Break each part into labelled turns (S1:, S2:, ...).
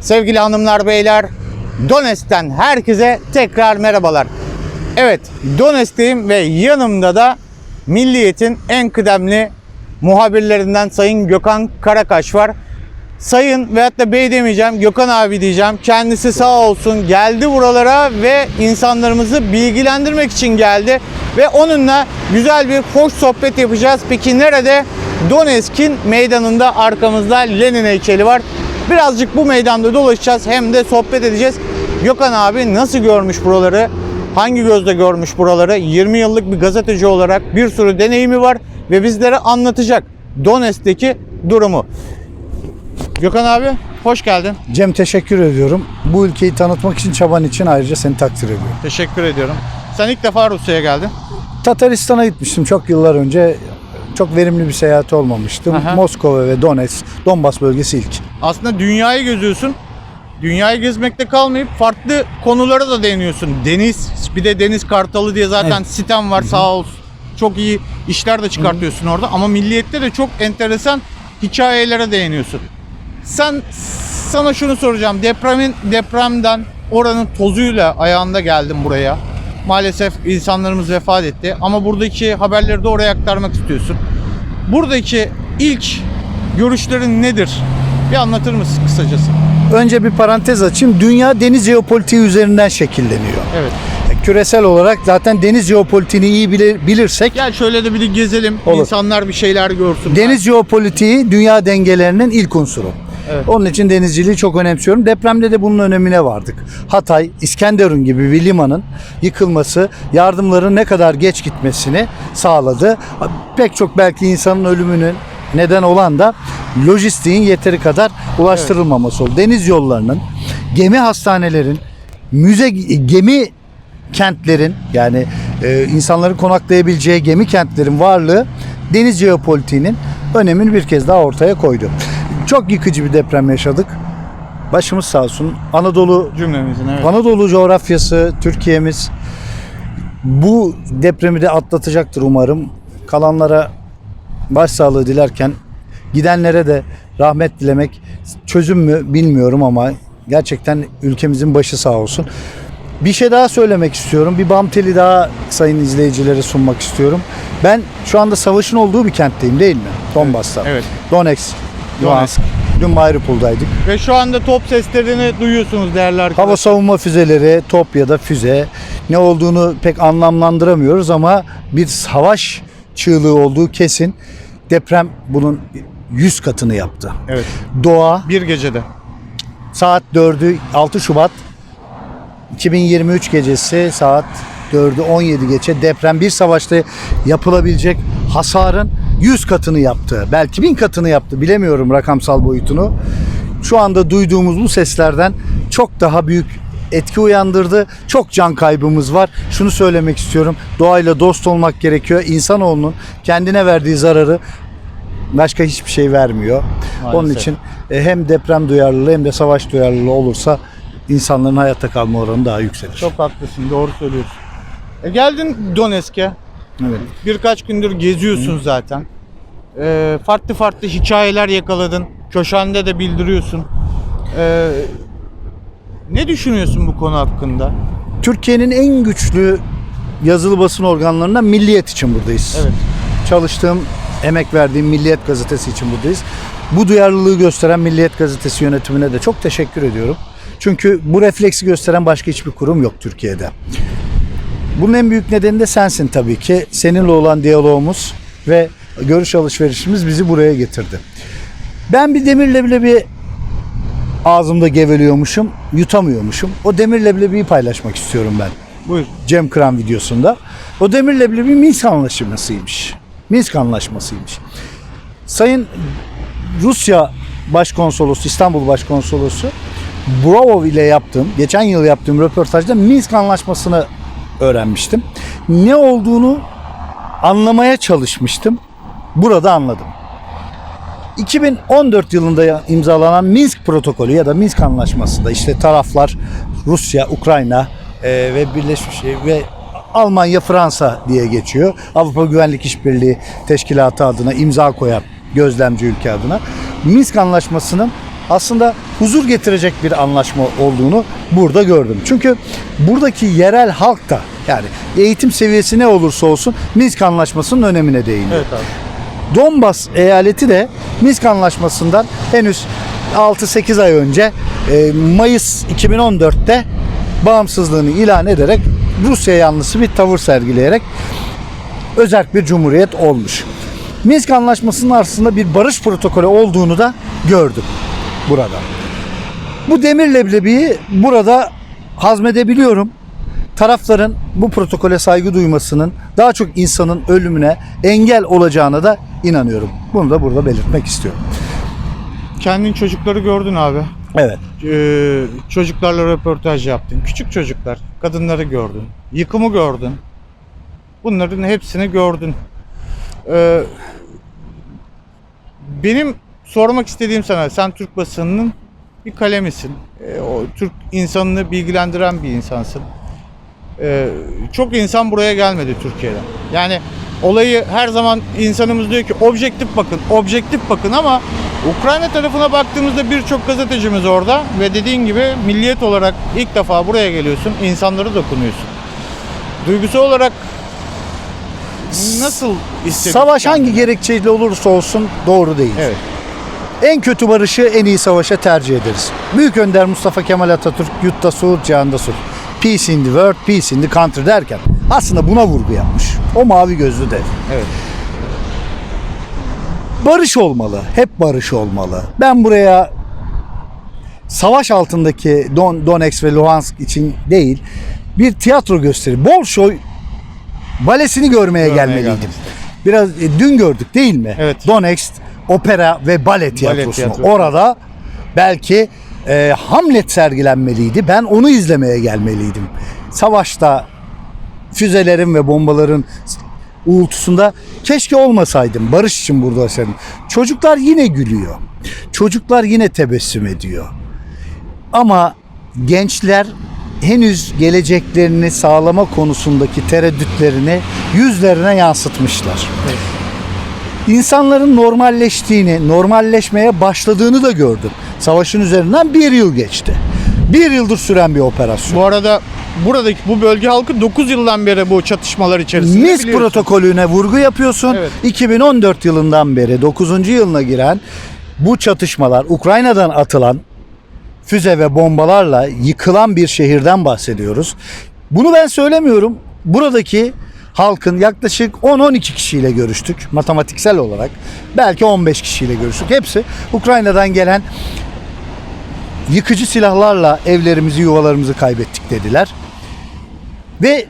S1: Sevgili hanımlar beyler, Donetsk'ten herkese tekrar merhabalar. Evet, Donetsk'teyim ve yanımda da Milliyet'in en kıdemli muhabirlerinden Sayın Gökhan Karakaş var. Sayın veyahut da bey demeyeceğim, Gökhan abi diyeceğim. Kendisi sağ olsun geldi buralara ve insanlarımızı bilgilendirmek için geldi. Ve onunla güzel bir hoş sohbet yapacağız. Peki nerede? Donetsk'in meydanında arkamızda Lenin heykeli var. Birazcık bu meydanda dolaşacağız hem de sohbet edeceğiz. Gökhan abi nasıl görmüş buraları? Hangi gözle görmüş buraları? 20 yıllık bir gazeteci olarak bir sürü deneyimi var ve bizlere anlatacak Donetsk'teki durumu. Gökhan abi hoş geldin.
S2: Cem teşekkür ediyorum. Bu ülkeyi tanıtmak için çaban için ayrıca seni takdir ediyorum.
S1: Teşekkür ediyorum. Sen ilk defa Rusya'ya geldin.
S2: Tataristan'a gitmiştim çok yıllar önce. Çok verimli bir seyahat olmamıştım.
S1: Aha.
S2: Moskova ve Donetsk, Donbas bölgesi ilk.
S1: Aslında dünyayı geziyorsun. Dünyayı gezmekte kalmayıp farklı konulara da değiniyorsun. Deniz, bir de Deniz Kartalı diye zaten
S2: Evet.
S1: sitem var sağ olsun. Çok iyi işler de çıkartıyorsun orada ama milliyette de çok enteresan hikayelere değiniyorsun. Sen sana şunu soracağım. Depremin depremden oranın tozuyla ayağında geldim buraya. Maalesef insanlarımız vefat etti ama buradaki haberleri de oraya aktarmak istiyorsun. Buradaki ilk görüşlerin nedir? Bir anlatır mısın kısacası?
S2: Önce bir parantez açayım. Dünya deniz jeopolitiği üzerinden şekilleniyor.
S1: Evet.
S2: Küresel olarak zaten deniz jeopolitiğini iyi bilir- bilirsek
S1: Gel şöyle de bir gezelim.
S2: Olur.
S1: İnsanlar bir şeyler görsün.
S2: Deniz jeopolitiği dünya dengelerinin ilk unsuru.
S1: Evet.
S2: Onun için denizciliği çok önemsiyorum. Depremde de bunun önemine vardık. Hatay, İskenderun gibi bir limanın yıkılması yardımların ne kadar geç gitmesini sağladı. Pek çok belki insanın ölümünün neden olan da lojistiğin yeteri kadar ulaştırılmaması oldu. Deniz yollarının, gemi hastanelerin, müze gemi kentlerin yani e, insanların konaklayabileceği gemi kentlerin varlığı deniz jeopolitiğinin önemini bir kez daha ortaya koydu. Çok yıkıcı bir deprem yaşadık. Başımız sağ olsun. Anadolu
S1: Cümlemizin evet.
S2: Anadolu coğrafyası, Türkiye'miz bu depremi de atlatacaktır umarım. Kalanlara başsağlığı dilerken gidenlere de rahmet dilemek çözüm mü bilmiyorum ama gerçekten ülkemizin başı sağ olsun. Bir şey daha söylemek istiyorum. Bir bam teli daha sayın izleyicilere sunmak istiyorum. Ben şu anda savaşın olduğu bir kentteyim değil mi? Donbas'ta.
S1: Evet.
S2: Donetsk.
S1: Donetsk.
S2: Dün Mariupol'daydık.
S1: Ve şu anda top seslerini duyuyorsunuz değerli arkadaşlar.
S2: Hava savunma füzeleri, top ya da füze ne olduğunu pek anlamlandıramıyoruz ama bir savaş çığlığı olduğu kesin. Deprem bunun 100 katını yaptı.
S1: Evet.
S2: Doğa
S1: Bir gecede.
S2: saat 4'ü 6 Şubat 2023 gecesi saat 4'ü 17 geçe deprem bir savaşta yapılabilecek hasarın 100 katını yaptı. Belki 1000 katını yaptı. Bilemiyorum rakamsal boyutunu. Şu anda duyduğumuz bu seslerden çok daha büyük etki uyandırdı. Çok can kaybımız var. Şunu söylemek istiyorum. Doğayla dost olmak gerekiyor. İnsanoğlunun kendine verdiği zararı başka hiçbir şey vermiyor.
S1: Maalesef.
S2: Onun için e, hem deprem duyarlılığı hem de savaş duyarlılığı olursa insanların hayatta kalma oranı daha yükselir.
S1: Çok haklısın. Doğru söylüyorsun. E geldin Donetsk'e.
S2: Evet.
S1: Birkaç gündür geziyorsun zaten. E, farklı farklı hikayeler yakaladın. Köşende de bildiriyorsun. E, ne düşünüyorsun bu konu hakkında?
S2: Türkiye'nin en güçlü yazılı basın organlarından Milliyet için buradayız.
S1: Evet.
S2: Çalıştığım, emek verdiğim Milliyet gazetesi için buradayız. Bu duyarlılığı gösteren Milliyet gazetesi yönetimine de çok teşekkür ediyorum. Çünkü bu refleksi gösteren başka hiçbir kurum yok Türkiye'de. Bunun en büyük nedeni de sensin tabii ki. Seninle olan diyalogumuz ve görüş alışverişimiz bizi buraya getirdi. Ben bir demir leblebi ağzımda geveliyormuşum, yutamıyormuşum. O demir leblebiyi paylaşmak istiyorum ben.
S1: Buyur.
S2: Cem Kıran videosunda. O demir leblebi Minsk anlaşmasıymış. Minsk anlaşmasıymış. Sayın Rusya Başkonsolosu, İstanbul Başkonsolosu Brovov ile yaptığım, geçen yıl yaptığım röportajda Minsk anlaşmasını öğrenmiştim. Ne olduğunu anlamaya çalışmıştım. Burada anladım. 2014 yılında imzalanan Minsk protokolü ya da Minsk anlaşmasında işte taraflar Rusya, Ukrayna e, ve Birleşmiş ve Almanya, Fransa diye geçiyor. Avrupa Güvenlik İşbirliği Teşkilatı adına imza koyan gözlemci ülke adına. Minsk anlaşmasının aslında huzur getirecek bir anlaşma olduğunu burada gördüm. Çünkü buradaki yerel halk da yani eğitim seviyesi ne olursa olsun Minsk Anlaşması'nın önemine değiniyor.
S1: Evet abi.
S2: Donbas eyaleti de Minsk Anlaşması'ndan henüz 6-8 ay önce e, Mayıs 2014'te bağımsızlığını ilan ederek Rusya yanlısı bir tavır sergileyerek özerk bir cumhuriyet olmuş. Minsk Anlaşması'nın aslında bir barış protokolü olduğunu da gördüm burada. Bu demir leblebiyi burada hazmedebiliyorum. Tarafların bu protokole saygı duymasının daha çok insanın ölümüne engel olacağına da inanıyorum. Bunu da burada belirtmek istiyorum.
S1: Kendin çocukları gördün abi.
S2: Evet.
S1: Ee, çocuklarla röportaj yaptın. Küçük çocuklar, kadınları gördün. Yıkımı gördün. Bunların hepsini gördün. Ee, benim sormak istediğim sana, sen Türk basınının bir kalemisin. Ee, o Türk insanını bilgilendiren bir insansın. Ee, çok insan buraya gelmedi Türkiye'den. Yani olayı her zaman insanımız diyor ki objektif bakın, objektif bakın ama Ukrayna tarafına baktığımızda birçok gazetecimiz orada ve dediğin gibi milliyet olarak ilk defa buraya geliyorsun, insanları dokunuyorsun. Duygusal olarak nasıl hissediyorsun?
S2: Savaş hangi gerekçeyle olursa olsun doğru değil.
S1: Evet.
S2: En kötü barışı en iyi savaşa tercih ederiz. Büyük Önder Mustafa Kemal Atatürk yutta sulh, cihanda sulh. Peace in the world, peace in the country derken aslında buna vurgu yapmış. O mavi gözlü dev.
S1: Evet.
S2: Barış olmalı. Hep barış olmalı. Ben buraya savaş altındaki Don, Donetsk ve Luhansk için değil bir tiyatro gösteri. Bolşoy balesini görmeye,
S1: Görmeye
S2: gelmeliydim.
S1: gelmek
S2: Biraz e, dün gördük değil mi?
S1: Evet.
S2: Donetsk opera ve bale tiyatrosunu.
S1: tiyatrosu.
S2: Orada belki e, Hamlet sergilenmeliydi. Ben onu izlemeye gelmeliydim. Savaşta füzelerin ve bombaların uğultusunda keşke olmasaydım. Barış için burada olsaydım. Çocuklar yine gülüyor. Çocuklar yine tebessüm ediyor. Ama gençler henüz geleceklerini sağlama konusundaki tereddütlerini yüzlerine yansıtmışlar. İnsanların normalleştiğini, normalleşmeye başladığını da gördüm. Savaşın üzerinden bir yıl geçti. Bir yıldır süren bir operasyon.
S1: Bu arada buradaki bu bölge halkı 9 yıldan beri bu çatışmalar içerisinde.
S2: Minsk
S1: biliyorsun.
S2: protokolüne vurgu yapıyorsun.
S1: Evet.
S2: 2014 yılından beri 9. yılına giren bu çatışmalar Ukrayna'dan atılan füze ve bombalarla yıkılan bir şehirden bahsediyoruz. Bunu ben söylemiyorum. Buradaki halkın yaklaşık 10-12 kişiyle görüştük matematiksel olarak. Belki 15 kişiyle görüştük. Hepsi Ukrayna'dan gelen yıkıcı silahlarla evlerimizi, yuvalarımızı kaybettik dediler. Ve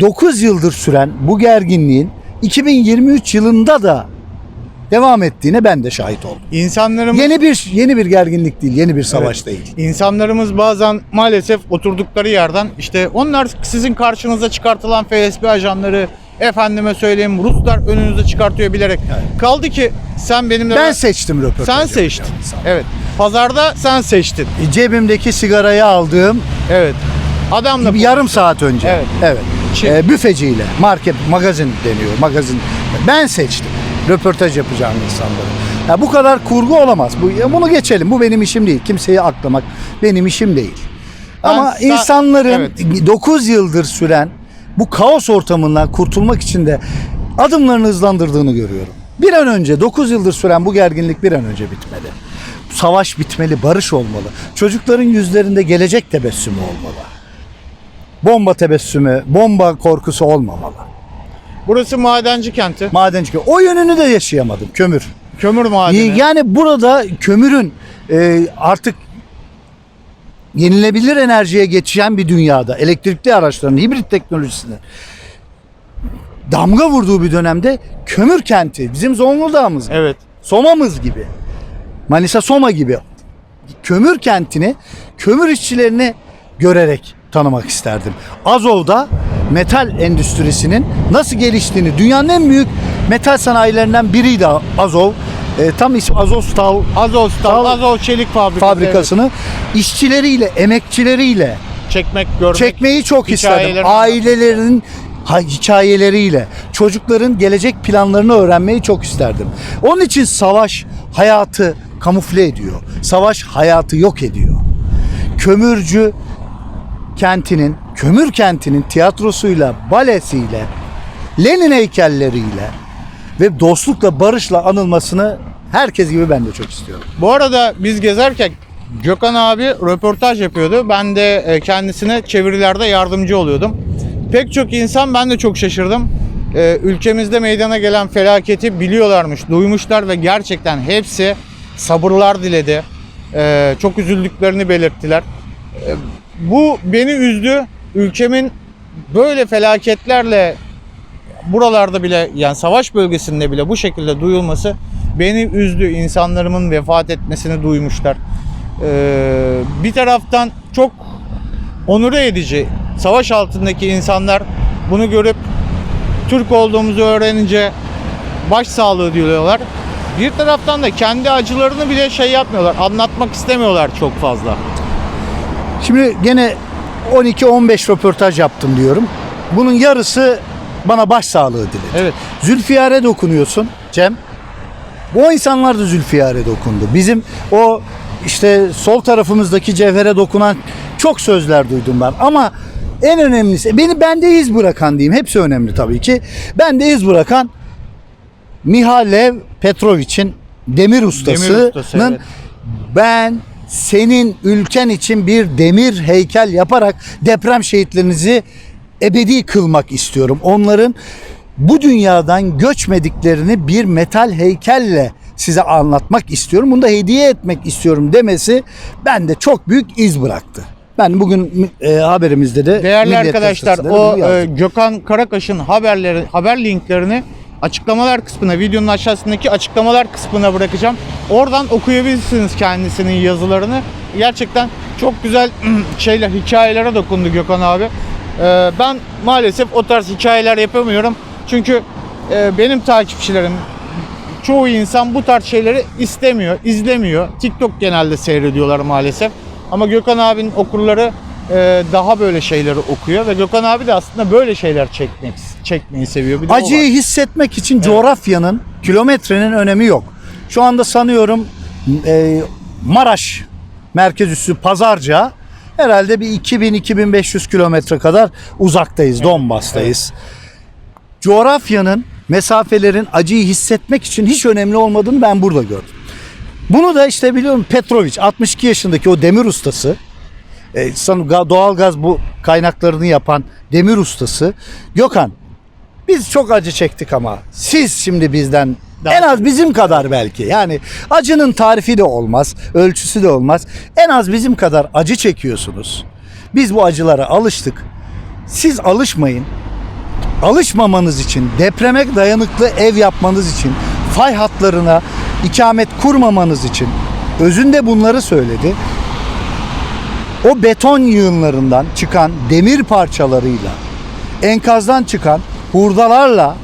S2: 9 yıldır süren bu gerginliğin 2023 yılında da devam ettiğine ben de şahit oldum.
S1: İnsanlarımız
S2: Yeni bir yeni bir gerginlik değil, yeni bir savaş değil.
S1: İnsanlarımız bazen maalesef oturdukları yerden işte onlar sizin karşınıza çıkartılan FSB ajanları efendime söyleyeyim Ruslar önünüze çıkartıyor bilerek. Kaldı ki sen benimle
S2: Ben seçtim röportajı.
S1: sen seçtin. Evet. Pazarda sen seçtin.
S2: Cebimdeki sigarayı aldığım
S1: Evet. Adamla
S2: bir yarım saat önce.
S1: Evet.
S2: Evet.
S1: Şey-
S2: Ee, büfeciyle, market, magazin deniyor. Magazin. Ben seçtim. Röportaj yapacağım insanları. Ya bu kadar kurgu olamaz. Bu bunu geçelim. Bu benim işim değil. Kimseyi aklamak benim işim değil. Ama
S1: Ben-
S2: insanların
S1: Evet.
S2: 9 yıldır süren bu kaos ortamından kurtulmak için de adımlarını hızlandırdığını görüyorum. Bir an önce 9 yıldır süren bu gerginlik bir an önce bitmeli. Savaş bitmeli, barış olmalı. Çocukların yüzlerinde gelecek tebessümü olmalı. Bomba tebessümü, bomba korkusu olmamalı.
S1: Burası madenci kenti.
S2: Madenci o yönünü de yaşayamadım kömür.
S1: Kömür madeni.
S2: Yani burada kömürün e, artık yenilebilir enerjiye geçen bir dünyada elektrikli araçların hibrit teknolojisine damga vurduğu bir dönemde kömür kenti bizim Zonguldak'ımız
S1: Evet.
S2: Soma'mız gibi Manisa Soma gibi kömür kentini kömür işçilerini görerek tanımak isterdim. Azov'da metal endüstrisinin nasıl geliştiğini dünyanın en büyük metal sanayilerinden biriydi Azov. E, tam ismi Azovstal
S1: Azovstal,
S2: Tal-
S1: Azov Çelik Fabrikası.
S2: fabrikasını işçileriyle, emekçileriyle
S1: evet. Çekmek, görmek.
S2: çekmeyi çok istedim. Ailelerin ha- hikayeleriyle, çocukların gelecek planlarını öğrenmeyi çok isterdim. Onun için savaş hayatı kamufle ediyor. Savaş hayatı yok ediyor. Kömürcü kentinin, kömür kentinin tiyatrosuyla, balesiyle, Lenin heykelleriyle ve dostlukla, barışla anılmasını herkes gibi ben de çok istiyorum.
S1: Bu arada biz gezerken Gökhan abi röportaj yapıyordu. Ben de e, kendisine çevirilerde yardımcı oluyordum. Pek çok insan ben de çok şaşırdım. E, Ülkemizde meydana gelen felaketi biliyorlarmış, duymuşlar ve gerçekten hepsi sabırlar diledi. E, Çok üzüldüklerini belirttiler. Bu beni üzdü. Ülkemin böyle felaketlerle buralarda bile yani savaş bölgesinde bile bu şekilde duyulması beni üzdü. İnsanlarımın vefat etmesini duymuşlar. Ee, bir taraftan çok onur edici. Savaş altındaki insanlar bunu görüp Türk olduğumuzu öğrenince başsağlığı diliyorlar. Bir taraftan da kendi acılarını bile şey yapmıyorlar. Anlatmak istemiyorlar çok fazla.
S2: Şimdi gene 12-15 röportaj yaptım diyorum. Bunun yarısı bana başsağlığı diledi.
S1: Evet.
S2: Zülfiyar'e dokunuyorsun Cem. Bu insanlar da Zülfiyar'e dokundu. Bizim o işte sol tarafımızdaki cevhere dokunan çok sözler duydum ben. Ama en önemlisi beni bende iz bırakan diyeyim. Hepsi önemli tabii ki. Bende iz bırakan Mihalev Petrovich'in demir ustasının
S1: Demir ustası, evet.
S2: ben senin ülken için bir demir heykel yaparak deprem şehitlerinizi ebedi kılmak istiyorum. Onların bu dünyadan göçmediklerini bir metal heykelle size anlatmak istiyorum. Bunu da hediye etmek istiyorum demesi bende çok büyük iz bıraktı. Ben bugün e, haberimizde de
S1: Değerli
S2: Milliyet
S1: arkadaşlar o e, Gökhan Karakaş'ın haberleri haber linklerini açıklamalar kısmına videonun aşağısındaki açıklamalar kısmına bırakacağım. Oradan okuyabilirsiniz kendisinin yazılarını. Gerçekten çok güzel şeyler hikayelere dokundu Gökhan abi. E, ben maalesef o tarz hikayeler yapamıyorum. Çünkü e, benim takipçilerim çoğu insan bu tarz şeyleri istemiyor, izlemiyor. TikTok genelde seyrediyorlar maalesef. Ama Gökhan abinin okurları daha böyle şeyleri okuyor ve Gökhan abi de aslında böyle şeyler çekmek çekmeyi seviyor. Bir de
S2: Acıyı hissetmek için coğrafyanın, kilometrenin önemi yok. Şu anda sanıyorum e, Maraş merkez üssü Pazarca herhalde bir 2000-2500 kilometre kadar uzaktayız, Donbas'tayız. Coğrafyanın, mesafelerin acıyı hissetmek için hiç önemli olmadığını ben burada gördüm. Bunu da işte biliyorum Petrovic 62 yaşındaki o demir ustası e, san- ga- doğalgaz bu kaynaklarını yapan demir ustası Gökhan biz çok acı çektik ama siz şimdi bizden
S1: Daha
S2: en az bizim kadar belki. Yani acının tarifi de olmaz, ölçüsü de olmaz. En az bizim kadar acı çekiyorsunuz. Biz bu acılara alıştık. Siz alışmayın. Alışmamanız için, depreme dayanıklı ev yapmanız için, fay hatlarına ikamet kurmamanız için özünde bunları söyledi. O beton yığınlarından çıkan demir parçalarıyla, enkazdan çıkan hurdalarla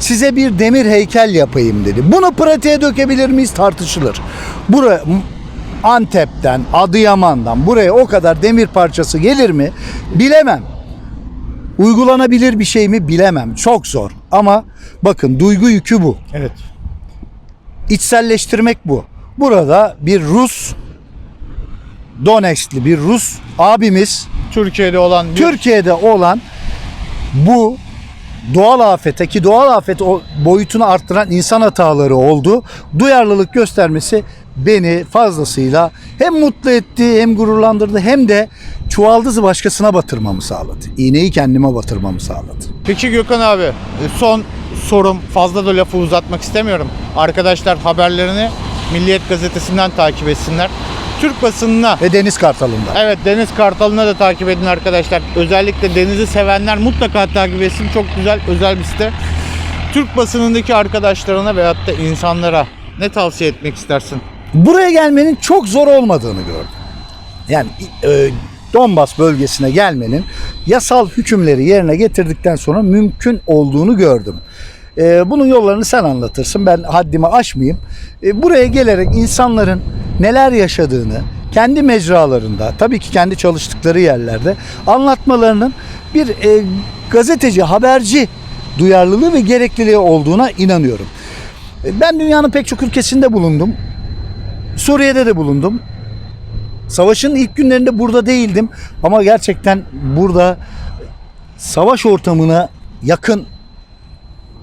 S2: size bir demir heykel yapayım dedi. Bunu pratiğe dökebilir miyiz tartışılır. Buraya Antep'ten, Adıyaman'dan buraya o kadar demir parçası gelir mi? Bilemem. Uygulanabilir bir şey mi bilemem. Çok zor. Ama bakın duygu yükü bu.
S1: Evet.
S2: İçselleştirmek bu. Burada bir Rus Donetsk'li bir Rus abimiz
S1: Türkiye'de olan bir
S2: Türkiye'de olan bu doğal afete ki doğal afet o boyutunu arttıran insan hataları oldu. Duyarlılık göstermesi beni fazlasıyla hem mutlu etti hem gururlandırdı hem de çuvaldızı başkasına batırmamı sağladı. İğneyi kendime batırmamı sağladı.
S1: Peki Gökhan abi e, son sorum fazla da lafı uzatmak istemiyorum. Arkadaşlar haberlerini Milliyet Gazetesi'nden takip etsinler. Türk basınına
S2: Ve Deniz Kartalı'nda.
S1: Evet Deniz Kartalı'na da takip edin arkadaşlar. Özellikle denizi sevenler mutlaka takip etsin. Çok güzel özel bir site. Türk basınındaki arkadaşlarına veyahut da insanlara ne tavsiye etmek istersin?
S2: buraya gelmenin çok zor olmadığını gördüm. Yani e, Donbas bölgesine gelmenin yasal hükümleri yerine getirdikten sonra mümkün olduğunu gördüm. E, bunun yollarını sen anlatırsın. Ben haddimi aşmayayım. E, buraya gelerek insanların neler yaşadığını kendi mecralarında, tabii ki kendi çalıştıkları yerlerde anlatmalarının bir e, gazeteci, haberci duyarlılığı ve gerekliliği olduğuna inanıyorum. E, Ben dünyanın pek çok ülkesinde bulundum Suriye'de de bulundum. Savaşın ilk günlerinde burada değildim ama gerçekten burada savaş ortamına yakın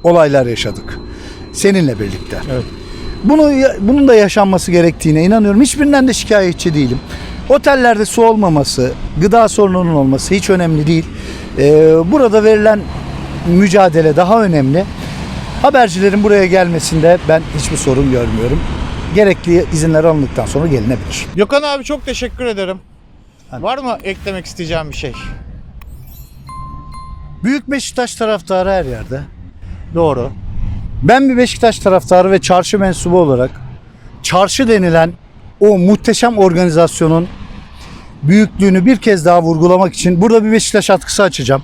S2: olaylar yaşadık. Seninle birlikte.
S1: Evet.
S2: Bunu bunun da yaşanması gerektiğine inanıyorum. Hiçbirinden de şikayetçi değilim. Otellerde su olmaması, gıda sorununun olması hiç önemli değil. Ee, burada verilen mücadele daha önemli. Habercilerin buraya gelmesinde ben hiçbir sorun görmüyorum. Gerekli izinler alındıktan sonra gelinebilir.
S1: Gökhan abi çok teşekkür ederim.
S2: Hadi.
S1: Var mı eklemek isteyeceğim bir şey?
S2: Büyük Beşiktaş taraftarı her yerde.
S1: Doğru.
S2: Ben bir Beşiktaş taraftarı ve çarşı mensubu olarak çarşı denilen o muhteşem organizasyonun büyüklüğünü bir kez daha vurgulamak için burada bir Beşiktaş atkısı açacağım.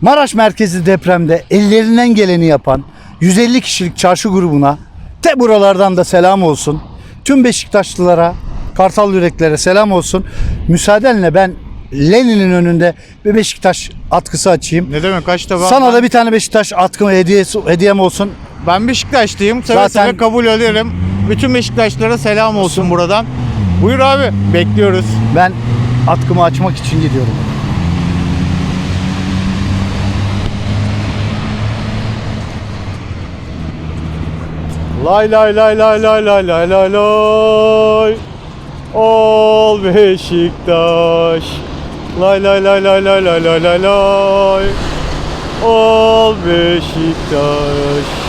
S2: Maraş merkezli depremde ellerinden geleni yapan 150 kişilik çarşı grubuna te buralardan da selam olsun. Tüm Beşiktaşlılara, Kartal yüreklere selam olsun. Müsaadenle ben Lenin'in önünde bir Beşiktaş atkısı açayım.
S1: Ne demek kaçta ben,
S2: Sana da bir tane Beşiktaş atkı hediyesi, hediyem olsun.
S1: ben Beşiktaşlıyım. Seve
S2: Zaten-
S1: seve kabul ederim. Bütün Beşiktaşlara selam olsun buradan. Buyur abi. Bekliyoruz.
S2: Ben atkımı açmak için gidiyorum.
S1: Lay lay lay lay lay lay lay lay lay. Ol Beşiktaş. Lay lay lay lay lay lay lay lay lay. Ol Beşiktaş.